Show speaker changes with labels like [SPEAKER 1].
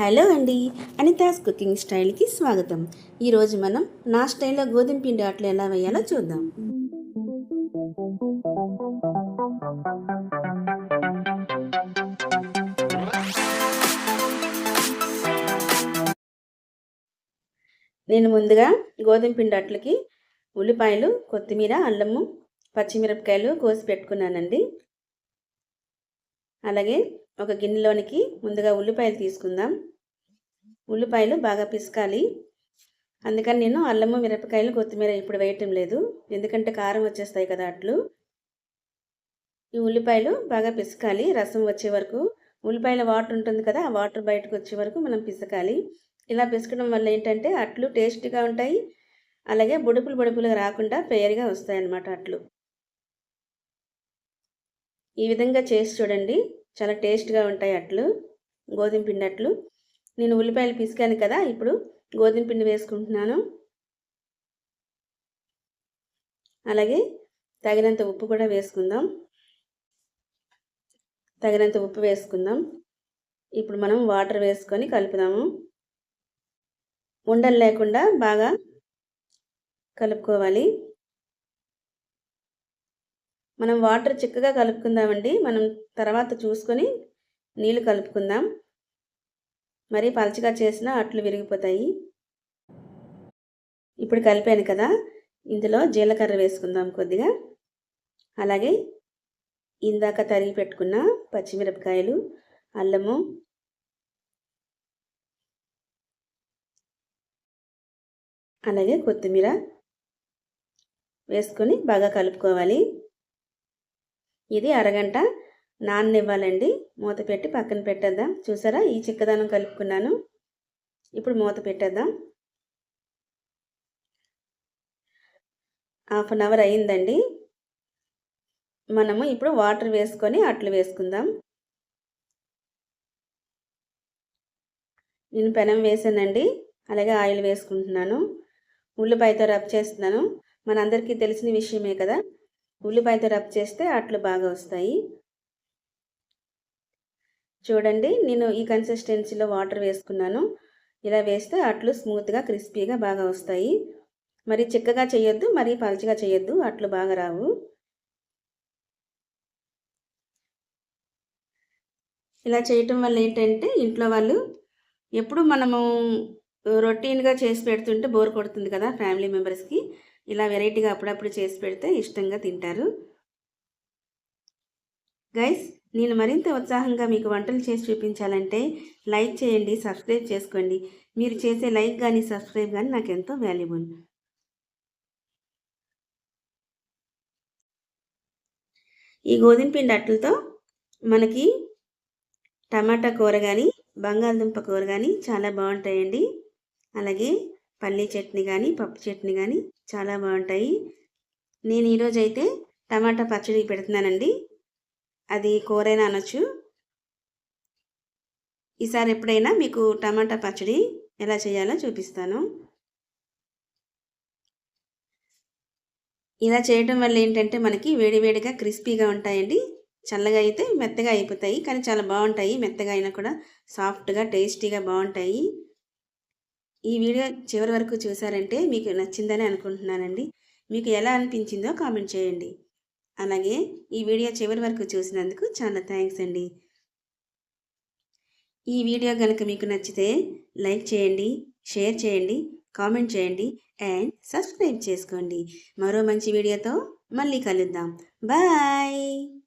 [SPEAKER 1] Hello అండి. Anita's cooking స్టైల్కి స్వాగతం. ఈరోజు మనం నా స్టైల్లో గోధుమ పిండి అట్లు ఎలా వేయాలో చూద్దాం. నేను ముందుగా గోధుమ పిండి అట్లకి ఉల్లిపాయలు కొత్తిమీర అల్లము పచ్చిమిరపకాయలు కోసి పెట్టుకున్నానండి. అలాగే ఒక గిన్నెలోనికి ముందుగా ఉల్లిపాయలు తీసుకుందాం. ఉల్లిపాయలు బాగా పిసకాలి. అందుకని నేను అల్లము మిరపకాయలు కొత్తిమీర ఇప్పుడు వేయటం లేదు. ఎందుకంటే కారం వచ్చేస్తాయి కదా అట్లు. ఈ ఉల్లిపాయలు బాగా పిసకాలి రసం వచ్చే వరకు. ఉల్లిపాయల వాటర్ ఉంటుంది కదా ఆ వాటర్ బయటకు వచ్చే వరకు మనం పిసకాలి. ఇలా పిసకడం వల్ల ఏంటంటే అట్లు టేస్ట్గా ఉంటాయి. అలాగే బుడుపులు బుడుపులుగా రాకుండా పేరుగా వస్తాయి అన్నమాట అట్లు. ఈ విధంగా చేసి చూడండి. చాలా టేస్ట్గా ఉంటాయి అట్లు. గోధుమ పిండి అట్లు. నేను ఉల్లిపాయలు పిసికాను కదా ఇప్పుడు గోధుమ పిండి వేసుకుంటున్నాను. అలాగే తగినంత ఉప్పు కూడా వేసుకుందాం. తగినంత ఉప్పు వేసుకుందాం. ఇప్పుడు మనం వాటర్ వేసుకొని కలుపుదాము. ఉండలు లేకుండా బాగా కలుపుకోవాలి. మనం వాటర్ చిక్కగా కలుపుకుందామండి. మనం తర్వాత చూసుకొని నీళ్ళు కలుపుకుందాం. మరి పలచగా చేసిన అట్లు విరిగిపోతాయి. ఇప్పుడు కలిపాను కదా. ఇందులో జీలకర్ర వేసుకుందాం కొద్దిగా. అలాగే ఇందాక తరిగి పెట్టుకున్న పచ్చిమిరపకాయలు అల్లము అలాగే కొత్తిమీర వేసుకొని బాగా కలుపుకోవాలి. ఇది అరగంట నాననివ్వాలండి. మూత పెట్టి పక్కన పెట్టేద్దాం. చూసారా? ఈ చిక్కదనం కలుపుకున్నాను. ఇప్పుడు మూత పెట్టేద్దాం. హాఫ్ అన్ అవర్ అయిందండి. మనము ఇప్పుడు వాటర్ వేసుకొని అట్లు వేసుకుందాం. నేను పెనం వేసానండి. అలాగే ఆయిల్ వేసుకుంటున్నాను. ఉల్లిపాయతో రబ్ చేస్తున్నాను. మనందరికీ తెలిసిన విషయమే కదా. ఉల్లిపాయతో రబ్ చేస్తే అట్లు బాగా వస్తాయి. చూడండి నేను ఈ కన్సిస్టెన్సీలో వాటర్ వేసుకున్నాను. ఇలా వేస్తే అట్లు స్మూత్గా క్రిస్పీగా బాగా వస్తాయి. మరి చిక్కగా చేయొద్దు మరి పలచగా చేయొద్దు అట్లు బాగా రావు. ఇలా చేయటం వల్ల ఏంటంటే ఇంట్లో వాళ్ళు ఎప్పుడు మనము రొటీన్గా చేసి పెడుతుంటే బోర్ కొడుతుంది కదా ఫ్యామిలీ మెంబర్స్కి ఇలా వెరైటీగా అప్పుడప్పుడు చేసి పెడితే ఇష్టంగా తింటారు. గైస్ నేను మరింత ఉత్సాహంగా మీకు వంటలు చేసి చూపించాలంటే లైక్ చేయండి సబ్స్క్రైబ్ చేసుకోండి. మీరు చేసే లైక్ కానీ సబ్స్క్రైబ్ కానీ నాకు ఎంతో వాల్యుబుల్. ఈ గోధుమ పిండి అట్లతో మనకి టమాటా కూర కానీ బంగాళదుంప కూర కానీ చాలా బాగుంటాయండి. అలాగే పల్లీ చట్నీ కానీ పప్పు చట్నీ కానీ చాలా బాగుంటాయి. నేను ఈరోజు అయితే టమాటా పచ్చడి పెడుతున్నానండి. అది కూరైనా అనొచ్చు. ఈసారి ఎప్పుడైనా మీకు టమాటా పచ్చడి ఎలా చేయాలో చూపిస్తాను. ఇలా చేయడం వల్ల ఏంటంటే మనకి వేడివేడిగా క్రిస్పీగా ఉంటాయండి. చల్లగా అయితే మెత్తగా అయిపోతాయి కానీ చాలా బాగుంటాయి. మెత్తగా అయినా కూడా సాఫ్ట్గా టేస్టీగా బాగుంటాయి. ఈ వీడియో చివరి వరకు చూసారంటే మీకు నచ్చిందని అనుకుంటున్నానండి. మీకు ఎలా అనిపించిందో కామెంట్ చేయండి. అలాగే ఈ వీడియో చివరి వరకు చూసినందుకు చాలా థ్యాంక్స్ అండి. ఈ వీడియో కనుక మీకు నచ్చితే లైక్ చేయండి షేర్ చేయండి కామెంట్ చేయండి అండ్ సబ్స్క్రైబ్ చేసుకోండి. మరో మంచి వీడియోతో మళ్ళీ కలుద్దాం. బాయ్!